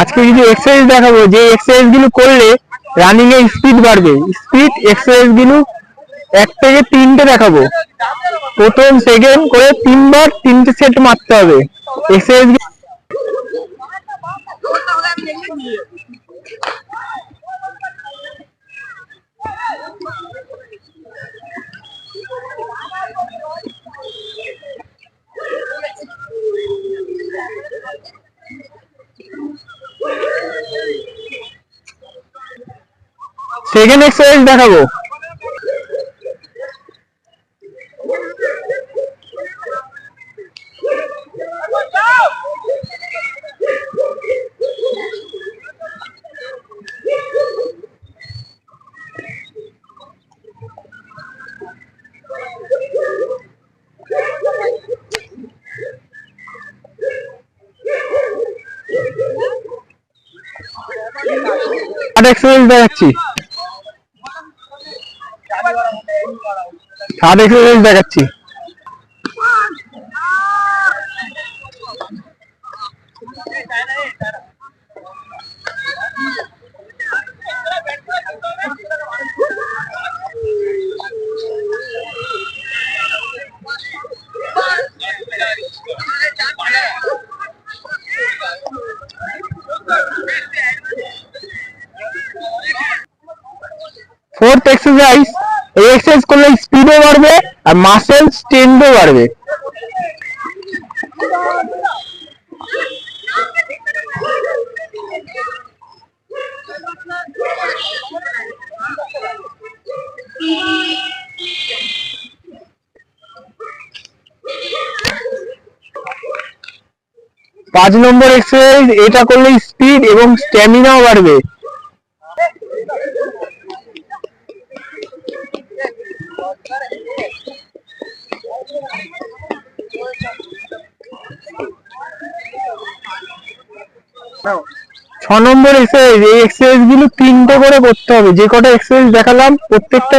আজকে কিছু এক্সারসাইজ দেখাবো, যে এক্সারসাইজগুলো করলে রানিং এর স্পিড বাড়বে। স্পিড এক্সারসাইজগুলো এক থেকে তিনটে দেখাবো। প্রথম সেকেন্ড করে তিনবার তিনটে সেট মারতে হবে। এক্সারসাইজ সেকেন্ড এক্সারসাইজ দেখাবো। এক্সারসাইজ দেখাচ্ছি। থার্ড এক্সারসাইজ দেখাচ্ছি। ফোর্থ এক্সারসাইজ এই এক্সারসাইজ করলে স্পিডও বাড়বে আর মাসেল স্ট্রেংথও বাড়বে। পাঁচ নম্বর এক্সারসাইজ এটা করলে স্পিড এবং স্ট্যামিনাও বাড়বে। ছ নম্বর এক্সারসাইজ, এই এক্সারসাইজগুলো তিনটে করে করতে হবে। যে কটা এক্সারসাইজ দেখালাম, প্রত্যেকটা